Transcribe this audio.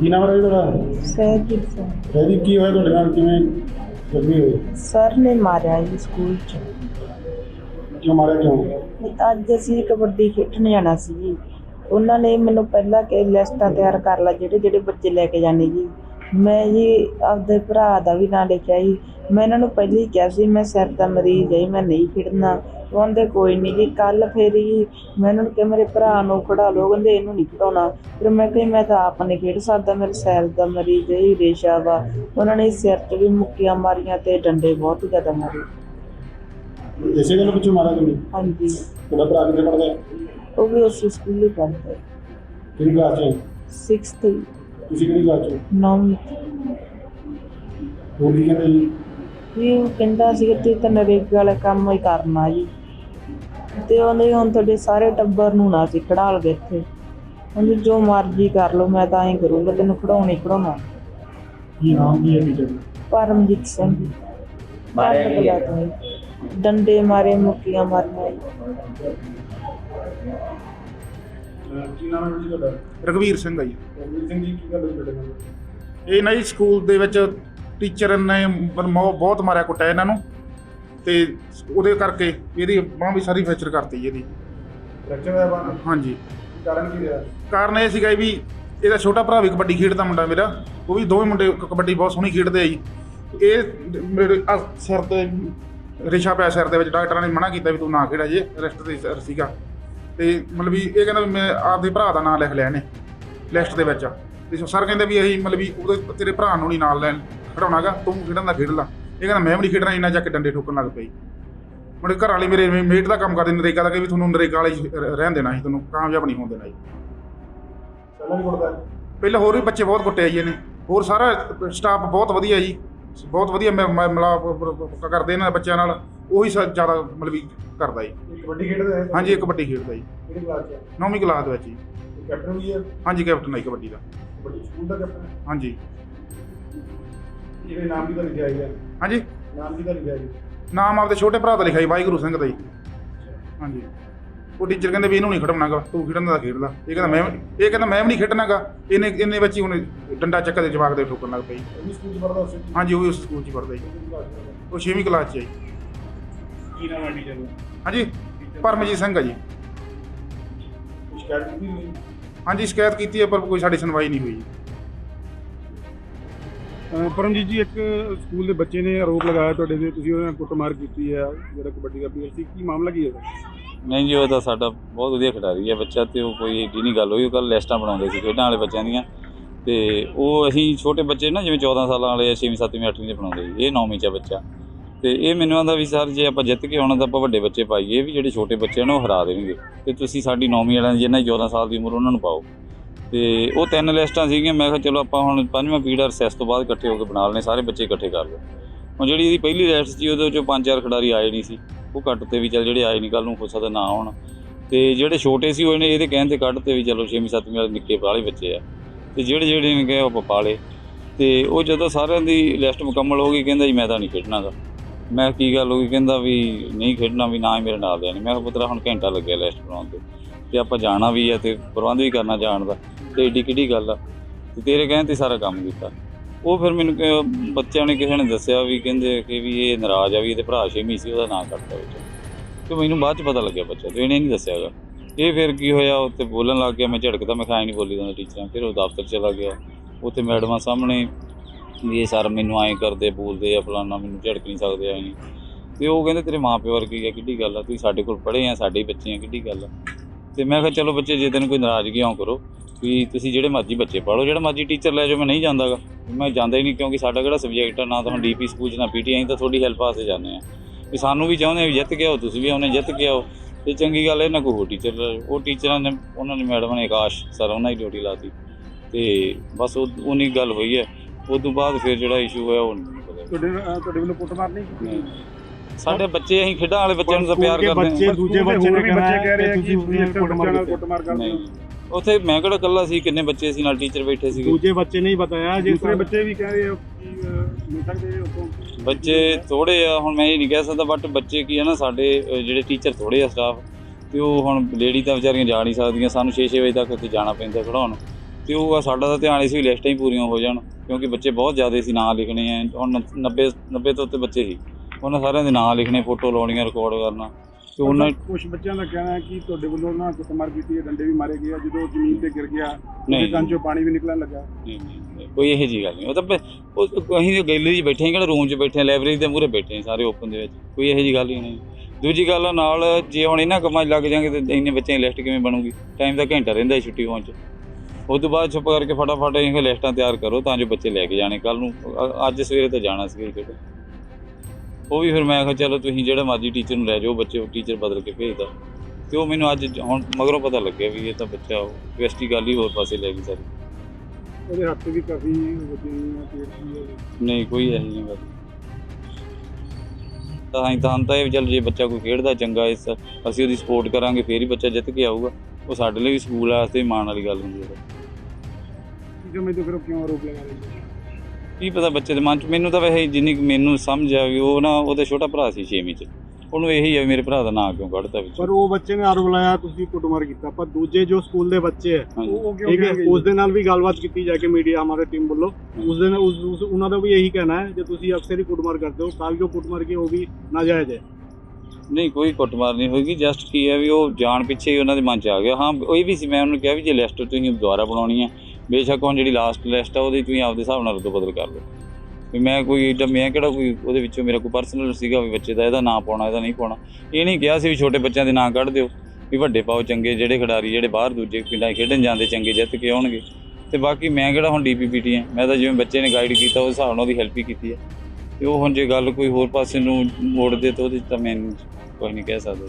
ਕੀ ਨਾਮ ਹੈ ਤੁਹਾਡਾ? ਸਹਿਜੀਤ ਸਿੰਘ। ਰੈਦੀ ਕੀ ਹੋਇਆ ਤੁਹਾਡੇ ਨਾਲ? ਕਿਵੇਂ ਜ਼ਖਮੀ ਹੋਏ ਸਰ ਨੇ ਮਾਰਿਆ ਜੀ ਸਕੂਲ ਚ। ਕਿਉਂ ਮਾਰਿਆ ਕਿਉਂ? ਵੀ ਅੱਜ ਅਸੀਂ ਕਬੱਡੀ ਖੇਡਣ ਜਾਣਾ ਸੀ ਜੀ। ਉਹਨਾਂ ਨੇ ਮੈਨੂੰ ਪਹਿਲਾਂ ਕਿ ਲਿਸਟਾਂ ਤਿਆਰ ਕਰ ਲਾ ਜਿਹੜੇ ਜਿਹੜੇ ਬੱਚੇ ਲੈ ਕੇ ਜਾਣੇ ਜੀ। ਮੈਂ ਜੀ ਆਪਦੇ ਭਰਾ ਦਾ ਵੀ ਨਾਂ ਲਿਖਿਆ ਜੀ। ਮੈਂ ਇਹਨਾਂ ਨੂੰ ਪਹਿਲਾਂ ਹੀ ਕਿਹਾ ਸੀ ਮੈਂ ਸਿਰ ਦਾ ਮਰੀਜ਼ ਹੈ ਜੀ, ਮੈਂ ਨਹੀਂ ਖੇਡਣਾ। ਉਹ ਕਹਿੰਦੇ ਕੋਈ ਨਹੀਂ ਜੀ ਕੱਲ ਫੇਰ ਹੀ ਮੈਂ ਇਹਨਾਂ ਨੂੰ ਕਿਹਾ ਮੇਰੇ ਭਰਾ ਨੂੰ ਖੜਾ ਲਓ ਕਹਿੰਦੇ ਇਹਨੂੰ ਨਹੀਂ ਖੜਾਉਣਾ। ਫਿਰ ਮੈਂ ਕਿਹਾ ਮੈਂ ਤਾਂ ਆਪ ਨਹੀਂ ਖੇਡ ਸਕਦਾ ਮੇਰੇ ਸਿਰ ਦਾ ਮਰੀਜ਼ ਹੈ ਜੀ ਰੇਸ਼ਾ ਵਾ। ਉਹਨਾਂ ਨੇ ਸਿਰ 'ਚ ਵੀ ਮੁੱਕੀਆਂ ਮਾਰੀਆਂ ਤੇ ਡੰਡੇ ਬਹੁਤ ਜ਼ਿਆਦਾ ਮਾਰੇ। ਇਸੇ ਗੱਲ ਪਿੱਛੋਂ ਮਾਰਿਆ ਤੁਸੀਂ? ਹਾਂਜੀ। ਤੁਹਾਡਾ ਭਰਾ ਕਿੱਥੇ ਪੜਦਾ ਹੈ? ਉਹ ਵੀ ਉਸ ਸਕੂਲ ਹੀ। ਪੜ੍ਹਦਾ ਕਿਹੜੀ ਕਲਾਸ ਚ ਹੈ? 6th ਤੁਸੀਂ ਕਿਹੜੀ ਕਲਾਸ ਚ ਹੋ? 9th ਹੋਰ ਕੀ ਕਹਿੰਦੇ ਜੀ? ਵੀ ਉਹ ਕਹਿੰਦਾ ਸੀ ਕਿ ਤੇ ਨਰੇਗਾ ਵਾਲਾ ਕੰਮ ਹੀ ਕਰਨਾ ਜੀ। ਤੇ ਉਹਨੇ ਹੁਣ ਤੁਹਾਡੇ ਸਾਰੇ ਟੱਬਰ ਨੂੰ ਨਾ ਸੀ ਖੜਾਲ ਗਏ ਇੱਥੇ। ਉਹਨੇ ਜੋ ਮਰਜ਼ੀ ਕਰ ਲਓ ਮੈਂ ਤਾਂ ਐਂ ਕਰੂੰਗਾ ਤੈਨੂੰ ਖੜਾਉਣਾ ਹੀ ਖੜਾਉਣਾ ਕੀ ਨਾਮ ਕੀ ਹੈ ਟੀਚਰ ਦਾ? ਪਰਮਜੀਤ ਸਿੰਘ। ਜੀ ਮਾਰਿਆ ਗਿਆ ਡੰਡੇ ਮਾਰੇ ਮੁੱਕੀਆਂ ਮਾਰੀਆਂ। ਕੀ ਨਾਮ ਹੈ ਜੀ ਤੁਹਾਡਾ? ਰਘਵੀਰ ਸਿੰਘ ਆ ਜੀ। ਰਣਜੀਤ ਸਿੰਘ ਜੀ ਕੀ ਗੱਲ ਹੋਈ ਤੁਹਾਡੇ ਨਾਲ? ਇਹ ਨਾ ਜੀ ਸਕੂਲ ਦੇ ਵਿੱਚ ਟੀਚਰ ਨੇ ਬ- ਮੌ- ਬਹੁਤ ਮਾਰਿਆ ਕੁੱਟਿਆ ਇਹਨਾਂ ਨੂੰ। ਤੇ ਉਹਦੇ ਕਰਕੇ ਇਹਦੀ ਬਾਂਹ ਵੀ ਸਾਰੀ ਫ੍ਰੈਕਚਰ ਕਰਤੀ ਇਹਦੀ। ਫ੍ਰੈਕਚਰ ਹੋਇਆ ਬਾਅਦ ਹਾਂਜੀ। ਕਾਰਨ ਕੀ ਰਿਹਾ ਕਾਰਨ ਇਹ ਸੀਗਾ ਵੀ ਇਹਦਾ ਛੋਟਾ ਭਰਾ ਵੀ ਕਬੱਡੀ ਖੇਡਦਾ ਮੁੰਡਾ ਮੇਰਾ। ਉਹ ਵੀ ਦੋਵੇਂ ਮੁੰਡੇ ਕ- ਕਬੱਡੀ ਬਹੁਤ ਸੋਹਣੀ ਖੇਡਦੇ ਆ ਜੀ। ਇਹ ਮੇਰੇ ਆਹ ਸਿਰ ਤੇ ਰਿਸ਼ਾ ਪਿਆ ਸਿਰ ਦੇ ਵਿੱਚ ਡਾਕਟਰਾਂ ਨੇ ਮਨਾ ਕੀਤਾ ਵੀ ਤੂੰ ਨਾ ਖੇਡਾ ਜੇ ਰੈਸਟ ਤੇ ਸਿਰ ਸੀਗਾ। ਤੇ ਮਤਲਬ ਵੀ ਇਹ ਕਹਿੰਦਾ ਵੀ ਮੈਂ ਆਪਦੇ ਭਰਾ ਦਾ ਨਾਮ ਲਿਖ ਲਿਆ ਇਹਨੇ ਲਿਸਟ ਦੇ ਵਿੱਚ। ਤੇ ਸਰ ਕਹਿੰਦੇ ਵੀ ਅਸੀਂ ਮਤਲਬ ਵੀ ਉਹਦੇ ਤੇਰੇ ਭਰਾ ਨੂੰ ਨਹੀਂ ਨਾਲ ਲੈਣ ਖੜਾਉਣਾਗਾ ਤੂੰ ਖੇਡਣ ਦਾ ਖੇਡ ਲਾ। ਇਹ ਕਹਿੰਦਾ ਮੈਂ ਵੀ ਨਹੀਂ ਖੇਡਣਾ ਇੰਨਾ ਜਾ ਕੇ ਡੰਡੇ ਠੋਕਣ ਲੱਗ ਪਈ। ਮੁੰਡੇ ਘਰ ਵਾਲੇ ਮੇਰੇ ਮੇਟ ਦਾ ਕੰਮ ਕਰਦੇ ਨਰੇਗਾ ਦਾ ਕਿ ਵੀ ਤੁਹਾਨੂੰ ਨਰੇਗਾ ਵਾਲੇ ਰਹਿਣ ਦੇਣਾ ਸੀ ਤੁਹਾਨੂੰ ਕਾਮਯਾਬ ਨਹੀਂ ਹੋਣ ਦੇਣਾ ਜੀ ਪਹਿਲਾਂ ਵੀ ਕੁੱਟਦਾ ਹੈ? ਪਹਿਲਾਂ ਹੋਰ ਵੀ ਬੱਚੇ ਬਹੁਤ ਕੁੱਟੇ ਜੀ ਇਹਨੇ। ਹੋਰ ਸਾਰਾ ਸਟਾਫ ਬਹੁਤ ਵਧੀਆ ਜੀ। ਬਹੁਤ ਵਧੀਆ ਮਿਲਾਪ ਕਰਦੇ ਇਹਨਾਂ ਬੱਚਿਆਂ ਨਾਲ। ਉਹੀ ਜ਼ਿਆਦਾ ਮਤਲਬ ਵੀ ਕਰਦਾ ਜੀ। ਕਬੱਡੀ ਖੇਡਦਾ ਹੈ ਹਾਂਜੀ ਕਬੱਡੀ ਖੇਡਦਾ ਜੀ। ਕਿਹੜੀ ਕਲਾਸ ਚ ਹੈ? ਨੌਵੀਂ ਕਲਾਸ ਦੇ ਵਿੱਚ ਜੀ। ਕੈਪਟਨ ਵੀ ਹੈ ਹਾਂਜੀ ਕੈਪਟਨ ਹੈ ਕਬੱਡੀ ਦਾ। ਕਬੱਡੀ ਸਕੂਲ ਦਾ ਕੈਪਟਨ ਹਾਂਜੀ। ਇਹਦੇ ਨਾਮ ਵੀ ਤਾਂ ਲਿਖਿਆ ਹੀ ਹਾਂਜੀ। ਨਾਮ ਵੀ ਤਾਂ ਲਿਖਿਆ ਜੀ ਨਾਮ ਆਪਦੇ ਛੋਟੇ ਭਰਾ ਦਾ ਲਿਖਿਆ ਜੀ ਵਾਹਿਗੁਰੂ ਸਿੰਘ ਦਾ ਜੀ। ਹਾਂਜੀ। ਉਹ ਟੀਚਰ ਕਹਿੰਦੇ ਵੀ ਇਹਨੂੰ ਨਹੀਂ ਖੜਾਉਣਾਗਾ ਤੂੰ ਖੇਡਣ ਦਾ ਖੇਡ ਲਾ। ਇਹ ਕਹਿੰਦਾ ਮੈਂ ਇਹ ਕਹਿੰਦਾ ਮੈਂ ਵੀ ਨਹੀਂ ਖੇਡਣਾਗਾ ਇਹਨੇ ਇਹਨੇ ਵਿੱਚ ਹੀ ਹੁਣ ਡੰਡਾ ਚੱਕ ਦੇ ਜਵਾਕ ਦੇ ਠੋਕਣ ਲੱਗ ਪਈ। ਉਹ ਵੀ ਸਕੂਲ ਚ ਪੜਦਾ ਉਸੇ ਹਾਂਜੀ ਉਹ ਵੀ ਉਸ ਸਕੂਲ 'ਚ ਹੀ ਪੜ੍ਹਦਾ ਜੀ? ਉਹ 6ਵੀਂ ਕਲਾਸ 'ਚ ਹੈ ਜੀ ਕੀ ਨਾਮ ਹੈ ਟੀਚਰ ਦਾ? ਹਾਂਜੀ ਪਰਮਜੀਤ ਸਿੰਘ ਆ ਜੀ। ਸ਼ਿਕਾਇਤ ਕੀਤੀ ਹਾਂਜੀ ਸ਼ਿਕਾਇਤ ਕੀਤੀ ਹੈ ਪਰ ਕੋਈ ਸਾਡੀ ਸੁਣਵਾਈ ਨਹੀਂ ਹੋਈ। ਜੀ ਪਰਮਜੀਤ ਜੀ, ਇੱਕ ਸਕੂਲ ਦੇ ਬੱਚੇ ਨੇ ਆਰੋਪ ਲਗਾਇਆ ਤੁਹਾਡੇ ਤੇ, ਤੁਸੀਂ ਉਹਨਾਂ ਨਾਲ ਕੁੱਟਮਾਰ ਕੀਤੀ ਹੈ, ਜਿਹੜਾ ਕਬੱਡੀ ਦਾ ਪਲੇਅਰ ਸੀ। ਕੀ ਮਾਮਲਾ ਕੀ ਹੈ ਨਹੀਂ ਜੀ, ਉਹ ਤਾਂ ਸਾਡਾ ਬਹੁਤ ਵਧੀਆ ਖਿਡਾਰੀ ਹੈ ਬੱਚਾ ਤੇ ਉਹ ਕੋਈ ਏਡੀ ਨਹੀਂ ਗੱਲ ਹੋਈ, ਉਹ ਕੱਲ ਲਿਸਟਾਂ ਬਣਾਉਂਦੇ ਸੀ ਖੇਡਾਂ ਵਾਲੇ ਬੱਚਿਆਂ ਦੀਆਂ। ਤੇ ਉਹ ਅਸੀਂ ਛੋਟੇ ਬੱਚੇ ਨਾ, ਜਿਵੇਂ 14 ਸਾਲਾਂ ਵਾਲੇ 6ਵੀਂ 7ਵੀਂ 8ਵੀਂ ਦੇ ਬਣਾਉਂਦੇ ਸੀ, ਇਹ 9ਵੀਂ ਚ ਬੱਚਾ। ਤੇ ਇਹ ਮੈਨੂੰ ਆਂਦਾ ਵੀ ਸਰ, ਜੇ ਆਪਾਂ ਜਿੱਤ ਕੇ ਆਉਣਾ ਤਾਂ ਆਪਾਂ ਵੱਡੇ ਬੱਚੇ ਪਾਈਏ, ਵੀ ਜਿਹੜੇ ਛੋਟੇ ਬੱਚੇ ਨੇ, ਉਹ ਹਰਾ ਦੇਣਗੇ। ਤੇ ਤੁਸੀਂ ਸਾਡੀ 9ਵੀਂ ਵਾਲਿਆਂ ਦੀ ਜਿਹਨਾਂ ਦੀ 14 ਸਾਲ ਦੀ ਉਮਰ, ਉਹਨਾਂ ਨੂੰ ਪਾਓ। ਤੇ ਉਹ ਤਿੰਨ ਲਿਸਟਾਂ ਸੀਗੀਆਂ, ਮੈਂ ਕਿਹਾ ਚਲੋ ਆਪਾਂ ਹੁਣ ਪੰਜਵਾਂ ਪੀੜਾ ਰਿਸੈਸ ਤੋਂ ਬਾਅਦ ਇਕੱਠੇ ਹੋ ਕੇ ਬਣਾ ਲੈਣੇ ਸਾਰੇ ਬੱਚੇ ਇਕੱਠੇ ਕਰ ਲਓ। ਹੁਣ ਜਿਹੜੀ ਇਹਦੀ ਪਹਿਲੀ ਲਿਸਟ ਸੀ, ਉਹਦੇ ਵਿੱਚੋਂ ਪੰਜ ਚਾਰ ਖਿਡਾਰੀ ਆਏ ਨਹੀਂ ਸੀ। ਉਹ ਕੱਟ ਤੇ ਵੀ ਚੱਲ ਜਿਹੜੇ ਆਏ ਨਹੀਂ ਕੱਲ ਨੂੰ ਹੋ ਸਕਦਾ ਨਾ ਆਉਣ। ਤੇ ਜਿਹੜੇ ਛੋਟੇ ਸੀ, ਉਹ ਇਹਨੇ ਇਹਦੇ ਕਹਿਣ ਤੇ ਕੱਢ ਤੇ ਵੀ ਚਲੋ 6ਵੀਂ 7ਵੀਂ ਵਾਲੇ ਨਿੱਕੇ ਵਾਲੇ ਬੱਚੇ ਆ। ਤੇ ਜਿਹੜੇ ਜਿਹੜੇ ਨੇ ਗਏ ਉਹ ਆਪਾਂ ਪਾ ਲਏ ਤੇ ਉਹ ਜਦੋਂ ਸਾਰਿਆਂ ਦੀ ਲਿਸਟ ਮੁਕੰਮਲ ਹੋ ਗਈ, ਕਹਿੰਦਾ ਜੀ ਮੈਂ ਤਾਂ ਨਹੀਂ ਖੇਡਣਾਗਾ। ਮੈਂ ਕਿਹਾ ਕੀ ਗੱਲ ਹੋ ਗਈ? ਕਹਿੰਦਾ ਵੀ ਨਹੀਂ ਖੇਡਣਾ, ਵੀ ਨਾ ਹੀ ਮੇਰੇ ਨਾਲ ਦੇ ਨਹੀਂ ਮੈਂ ਕਿਹਾ ਪੁੱਤਰਾ ਹੁਣ ਘੰਟਾ ਲੱਗਿਆ ਲਿਸਟ ਬਣਾਉਣ ਤੇ। ਤੇ ਆਪਾਂ ਜਾਣਾ ਵੀ ਆ ਤੇ ਪ੍ਰਬੰਧ ਵੀ ਕਰਨਾ ਜਾਣ ਦਾ, ਤੇ ਏਡੀ ਕਿਹੜੀ ਗੱਲ ਆ? ਤੇ ਤੇਰੇ ਕਹਿਣ ਤੇ ਸਾਰਾ ਕੰਮ ਕੀਤਾ। ਉਹ ਫਿਰ ਮੈਨੂੰ ਕ- ਬੱਚਿਆਂ ਨੇ ਕਿਸੇ ਨੇ ਦੱਸਿਆ ਵੀ, ਕਹਿੰਦੇ ਕਿ ਵੀ ਇਹ ਨਾਰਾਜ਼ ਆ ਵੀ ਇਹਦੇ ਭਰਾ ਛੇਵੀਂ ਸੀ, ਉਹਦਾ ਨਾਂ ਕੱਟਦਾ ਵਿੱਚ। ਤੇ ਮੈਨੂੰ ਬਾਅਦ ਚ ਪਤਾ ਲੱਗਿਆ ਬੱਚਾ ਤੇ, ਇਹਨੇ ਨਹੀਂ ਦੱਸਿਆਗਾ ਇਹ ਫਿਰ ਕੀ ਹੋਇਆ ਉੱਥੇ ਬੋਲਣ ਲੱਗ ਗਿਆ, ਮੈਂ ਝੜਕਦਾ, ਮੈਂ ਖਾਈ ਨਹੀਂ ਬੋਲੀ ਜਾਂਦਾ ਟੀਚਰਾਂ ਫਿਰ ਉਹ ਦਫ਼ਤਰ ਚਲਾ ਗਿਆ। ਉੱਥੇ ਮੈਡਮਾਂ ਸਾਹਮਣੇ ਵੀ ਇਹ ਸਰ ਮੈਨੂੰ ਐਂ ਕਰਦੇ, ਬੋਲਦੇ ਆ, ਫਲਾਨਾ ਮੈਨੂੰ ਝੜਕ ਨਹੀਂ ਸਕਦੇ, ਐਂ ਨਹੀਂ ਤੇ ਉਹ ਕਹਿੰਦੇ, ਤੇਰੇ ਮਾਪੇ ਵਰਗੀ ਆ ਕਿੱਡੀ ਗੱਲ ਆ? ਤੁਸੀਂ ਸਾਡੇ ਕੋਲ ਪੜ੍ਹੇ ਆ, ਸਾਡੇ ਹੀ ਬੱਚੇ ਆ ਕਿੱਡੀ ਗੱਲ ਆ? ਤੇ ਮੈਂ ਕਿਹਾ ਚਲੋ ਬੱਚੇ ਜੇ ਤੈਨੂੰ ਕੋਈ ਨਾਰਾਜ਼ਗੀ ਆਉਂ ਕਰੋ ਵੀ ਤੁਸੀਂ ਜਿਹੜੇ ਮਰਜ਼ੀ ਬੱਚੇ ਪੜ੍ਹੋ ਜਿਹੜਾ ਮਰਜ਼ੀ ਟੀਚਰ ਲੈ ਜਾਓ ਮੈਂ ਨਹੀਂ ਜਾਂਦਾਗਾ ਮੈਂ ਜਾਂਦਾ ਹੀ ਨਹੀਂ ਕਿਉਂਕਿ ਸਾਡਾ ਕਿਹੜਾ ਸਬਜੈਕਟ ਆ ਨਾ ਤਾਂ ਹੁਣ ਡੀਪੀ ਸਕੂਲ ਨਾ ਪੀਟੀ ਤਾਂ ਤੁਹਾਡੀ ਹੈਲਪ ਵਾਸਤੇ ਜਾਂਦੇ ਆ ਵੀ ਸਾਨੂੰ ਵੀ ਚਾਹੁੰਦੇ ਆ ਵੀ ਜਿੱਤ ਕੇ ਆਓ ਤੁਸੀਂ ਵੀ ਆਉਨੇ ਜਿੱਤ ਕੇ ਆਓ। ਤੇ ਚੰਗੀ ਗੱਲ ਇਹ ਨਾ ਕੋਈ ਟੀਚਰ ਉਹ ਟੀਚਰਾਂ ਨੇ ਉਹਨਾਂ ਨੇ ਮੈਡਮ ਨੇ ਆਕਾਸ਼ ਸਰ ਉਹਨਾਂ ਦੀ ਡਿਊਟੀ ਲਾਤੀ। ਤੇ ਬਸ ਉਹ ਉਨੀ ਗੱਲ ਹੋਈ ਹੈ। ਉਸ ਤੋਂ ਬਾਅਦ ਫਿਰ ਜਿਹੜਾ ਇਸ਼ੂ ਹੋਇਆ ਉਹ ਨਹੀਂ ਪਤਾ। ਤੁਹਾਡੇ ਤੁਹਾਡੇ ਵੱਲੋਂ ਕੁੱਟਮਾਰ ਨਹੀਂ। ਕੀਤੀ ਸਾਡੇ ਬੱਚੇ ਅਸੀਂ ਖੇਡਾਂ ਵਾਲੇ ਬੱਚਿਆਂ ਨੂੰ ਤਾਂ ਪਿਆਰ ਕਰਦੇ ਬੱਚੇ ਹਾਂ। ਦੂਜੇ ਬੱਚੇ ਨੇ ਬੱਚੇ ਕਹਿ ਰਹੇ ਆ ਕਿ ਤੁਸੀਂ ਇੱਕ ਬੱਚੇ ਨਾਲ ਕੁੱਟਮਾਰ ਕਰਦੇ ਨਹੀਂ। ਹੋ। ਉੱਥੇ ਮੈਂ ਕਿਹੜਾ ਇਕੱਲਾ ਸੀ ਕਿੰਨੇ ਬੱਚੇ ਸੀ ਨਾਲ ਟੀਚਰ ਬੈਠੇ ਸੀਗੇ? ਦੂਜੇ ਬੱਚੇ ਨਹੀਂ ਬਤਾਇਆ ਦੂਸਰੇ ਬੱਚੇ ਵੀ ਕਹਿ ਰਹੇ ਹੋ ਕਿ ਅਹ, ਮਿਲ ਸਕਦੇ ਹੋ ਤੋਂ ਬੱਚੇ ਥੋੜੇ ਆ ਹੁਣ ਮੈਂ ਇਹ ਨਹੀਂ ਕਹਿ ਸਕਦਾ ਬਟ ਬੱਚੇ ਕੀ ਆ ਨਾ ਸਾਡੇ ਅਹ, ਜਿਹੜੇ ਟੀਚਰ ਥੋੜੇ ਆ ਸਟਾਫ ਤੇ ਉਹ ਹੁਣ ਲੇਡੀ ਤਾਂ ਵਿਚਾਰੀਆਂ ਜਾ ਨਹੀਂ ਸਕਦੀਆਂ ਸਾਨੂੰ 6-6 ਵਜੇ ਤੱਕ ਉੱਥੇ ਜਾਣਾ ਪੈਂਦਾ ਖੜਾਉਣ ਤੇ ਉਹ ਆ ਸਾਡਾ ਤਾਂ ਧਿਆਨ ਇਸ ਵੀ ਲਿਸਟਾਂ ਹੀ ਪੂਰੀਆਂ ਹੋ ਜਾਣ ਕਿਉਂਕਿ ਬੱਚੇ ਬਹੁਤ ਜ਼ਿਆਦਾ ਸੀ ਨਾਂ ਲਿਖਣੇ ਆ ਹੁਣ 90 90 ਤੋਂ ਉੱਤੇ ਬੱਚੇ ਸੀ। ਉਹਨਾਂ ਸਾਰਿਆਂ ਦੇ ਨਾਂ ਲਿਖਣੇ ਫੋਟੋ ਲਾਉਣੀਆਂ ਰਿਕਾਰਡ ਕਰਨਾ। ਤੇ ਉਹਨਾਂ ਕੁਝ ਬੱਚਿਆਂ ਦਾ ਕਹਿਣਾ ਹੈ ਕਿ ਤੁਹਾਡੇ ਵੱਲੋਂ ਨਾ ਕੁੱਟਮਾਰ ਕੀਤੀ ਹੈ ਡੰਡੇ ਵੀ ਮਾਰੇ ਗਏ ਆ ਜਦੋਂ ਜ਼ਮੀਨ ਤੇ ਗਿਰ ਗਿਆ ਉਹਦੇ। ਕੰਨ ਚੋਂ ਪਾਣੀ ਵੀ ਨਿਕਲਣ ਲੱਗਾ। ਕੋਈ ਇਹੋ ਜਿਹੀ ਗੱਲ ਨਹੀਂ। ਉਹ ਤਾਂ ਅਸੀਂ ਗੈਲਰੀ 'ਚ ਬੈਠੇ ਹਾਂ ਕਿਹੜਾ ਰੂਮ 'ਚ ਬੈਠੇ ਹਾਂ ਲਾਇਬ੍ਰੇਰੀ ਦੇ ਮੂਹਰੇ ਬੈਠੇ ਹਾਂ ਸਾਰੇ ਓਪਨ ਦੇ ਵਿੱਚ। ਕੋਈ ਇਹੋ ਜਿਹੀ ਗੱਲ ਹੀ ਨਹੀਂ। ਦੂਜੀ ਗੱਲ ਨਾਲ ਜੇ ਹੁਣ ਇਹਨਾਂ ਕੰਮਾਂ 'ਚ ਲੱਗ ਜਾਾਂਗੇ ਤੇ ਇੰਨੇ ਬੱਚਿਆਂ ਦੀ ਲਿਸਟ ਕਿਵੇਂ ਬਣੂਗੀ? ਟਾਈਮ ਦਾ ਘੰਟਾ ਰਹਿੰਦਾ ਹੈ ਛੁੱਟੀ ਹੋਣ 'ਚ। ਉਸ ਤੋਂ ਬਾਅਦ ਚੁੱਪ ਕਰਕੇ ਫਟਾਫਟ ਇਹ ਲਿਸਟਾਂ ਤਿਆਰ ਕਰੋ ਤਾਂ ਜੋ ਬੱਚੇ ਲੈ ਕੇ ਜਾਣੇ ਕੱਲ ਨੂੰ। ਅੱਜ ਸਵੇਰੇ ਤਾਂ ਜਾਣਾ ਸੀ ਜਿਹੜੇ ਉਹ ਵੀ ਫਿਰ ਮੈਂ ਕਿਹਾ ਚਲੋ ਤੁਸੀਂ ਜਿਹੜਾ ਮਰਜ਼ੀ ਟੀਚਰ ਨੂੰ ਲੈ ਜਾਓ ਬੱਚੇ ਟੀਚਰ ਬਦਲ ਕੇ ਭੇਜਦਾ। ਤੇ ਉਹ ਮੈਨੂੰ ਅੱਜ ਹੁਣ ਮਗਰੋਂ ਪਤਾ ਲੱਗਿਆ ਵੀ ਇਹ ਤਾਂ ਬੱਚਾ ਯੂਨੀਵਰਸਿਟੀ ਗੱਲ ਹੀ ਹੋਰ ਪਾਸੇ ਲੈ ਗਈ ਸਾਰੀ। ਉਹਦੇ ਹੱਥ ਵੀ ਕਾਫੀ ਨਹੀਂ ਕੋਈ ਇਹੋ ਜਿਹੀ ਗੱਲ ਤਾਂ ਹੀ ਤਾਂ ਤਾਂ ਇਹ ਚੱਲ ਜੇ ਬੱਚਾ ਕੋਈ ਖੇਡਦਾ ਚੰਗਾ ਇਸ ਅਸੀਂ ਉਹਦੀ ਸਪੋਰਟ ਕਰਾਂਗੇ ਫੇਰ ਹੀ ਬੱਚਾ ਜਿੱਤ ਕੇ ਆਊਗਾ। ਉਹ ਸਾਡੇ ਲਈ ਵੀ ਸਕੂਲ ਵਾਸਤੇ ਮਾਣ ਵਾਲੀ ਗੱਲ ਹੁੰਦੀ ਹੈ। ਮੈਂ ਤਾਂ ਫਿਰ ਕਿਉਂ ਆਰੋਪ ਲਗਾ ਰਹੇ ਹੋ? ਕੀ ਪਤਾ ਬੱਚੇ ਦੇ ਮਨ ਚ ਮੈਨੂੰ ਤਾਂ ਵੈਸੇ ਜਿੰਨੀ ਕੁ ਮੈਨੂੰ ਸਮਝ ਆ ਵੀ ਉਹ ਨਾ ਉਹਦਾ ਛੋਟਾ ਭਰਾ ਸੀ 6ਵੀਂ ਚ। ਉਹਨੂੰ ਇਹੀ ਆ ਵੀ ਮੇਰੇ ਭਰਾ ਦਾ ਨਾਂ ਕਿਉਂ ਕੱਢਤਾ ਵਿੱਚ। ਪਰ ਉਹ ਬੱਚੇ ਨੇ ਆਰੋਪ ਲਾਇਆ ਤੁਸੀਂ ਕੁੱਟਮਾਰ ਕੀਤਾ। ਪਰ ਦੂਜੇ ਜੋ ਸਕੂਲ ਦੇ ਬੱਚੇ ਹੈ। ਉਹ ਕਿਉਂ ਠੀਕ ਹੈ। ਉਸ ਦੇ ਨਾਲ ਵੀ ਗੱਲਬਾਤ ਕੀਤੀ ਜਾ ਕੇ ਮੀਡੀਆ ਹਮਾਰੇ ਟੀਮ ਵੱਲੋਂ। ਉਸ ਦੇ ਨਾਲ ਉਸ ਉਹਨਾਂ ਦਾ ਵੀ ਇਹੀ ਕਹਿਣਾ ਹੈ ਜੇ ਤੁਸੀਂ ਅਕਸਰ ਹੀ ਕੁੱਟਮਾਰ ਕਰਦੇ ਹੋ। ਕੱਲ ਜੋ ਕੁੱਟਮਾਰ ਕੀ ਉਹ ਵੀ ਨਾਜਾਇਜ਼ ਹੈ। ਨਹੀਂ ਕੋਈ ਕੁੱਟਮਾਰ ਨਹੀਂ ਹੋਏਗੀ। ਜਸਟ ਕੀ ਹੈ ਵੀ ਉਹ ਜਾਣ ਪਿੱਛੇ ਹੀ ਉਹਨਾਂ ਦੇ ਮਨ ਚ ਆ ਗਿਆ। ਹਾਂ ਉਹ ਇਹ ਵੀ ਸੀ ਮੈਂ ਉਹਨੂੰ ਕਿਹਾ ਵੀ ਜੇ ਲਿਸਟ ਤੁਸੀਂ ਦੁਬਾਰਾ ਬਣਾਉਣੀ ਹੈ ਬੇਸ਼ੱਕ ਹੁਣ ਜਿਹੜੀ ਲਾਸਟ ਲਿਸਟ ਆ, ਉਹਦੀ ਤੁਸੀਂ ਆਪਦੇ ਹਿਸਾਬ ਨਾਲ ਉਦੋਂ ਬਦਲ ਕਰ ਲਓ। ਵੀ ਮੈਂ ਕੋਈ ਏਡਾ ਮੈਂ ਕਿਹੜਾ ਕੋਈ ਉਹਦੇ ਵਿੱਚੋਂ ਮੇਰਾ ਕੋਈ ਪਰਸਨਲ ਸੀਗਾ ਵੀ ਬੱਚੇ ਦਾ, ਇਹਦਾ ਨਾਂ ਪਾਉਣਾ, ਇਹਦਾ ਨਹੀਂ ਪਾਉਣਾ। ਇਹ ਨਹੀਂ ਕਿਹਾ ਸੀ ਵੀ ਛੋਟੇ ਬੱਚਿਆਂ ਦੇ ਨਾਂ ਕੱਢ ਦਿਓ, ਵੀ ਵੱਡੇ ਪਾਓ ਚੰਗੇ ਜਿਹੜੇ ਖਿਡਾਰੀ, ਜਿਹੜੇ ਬਾਹਰ ਦੂਜੇ ਪਿੰਡਾਂ 'ਚ ਖੇਡਣ ਜਾਂਦੇ, ਚੰਗੇ ਜਿੱਤ ਕੇ ਆਉਣਗੇ। ਤੇ ਬਾਕੀ ਮੈਂ ਕਿਹੜਾ ਹੁਣ ਡੀਪੀਪੀਟੀ ਆ? ਮੈਂ ਤਾਂ ਜਿਵੇਂ ਬੱਚੇ ਨੇ ਗਾਈਡ ਕੀਤਾ ਉਸ ਹਿਸਾਬ ਨਾਲ ਉਹਦੀ ਹੈਲਪ ਹੀ ਕੀਤੀ ਹੈ ਤੇ ਉਹ ਹੁਣ ਜੇ ਗੱਲ ਕੋਈ ਹੋਰ ਪਾਸੇ ਨੂੰ ਮੋੜਦੇ ਤਾਂ ਉਹਦੇ 'ਚ ਤਾਂ ਮੈਂ ਕੋਈ ਨਹੀਂ ਕਹਿ ਸਕਦਾ।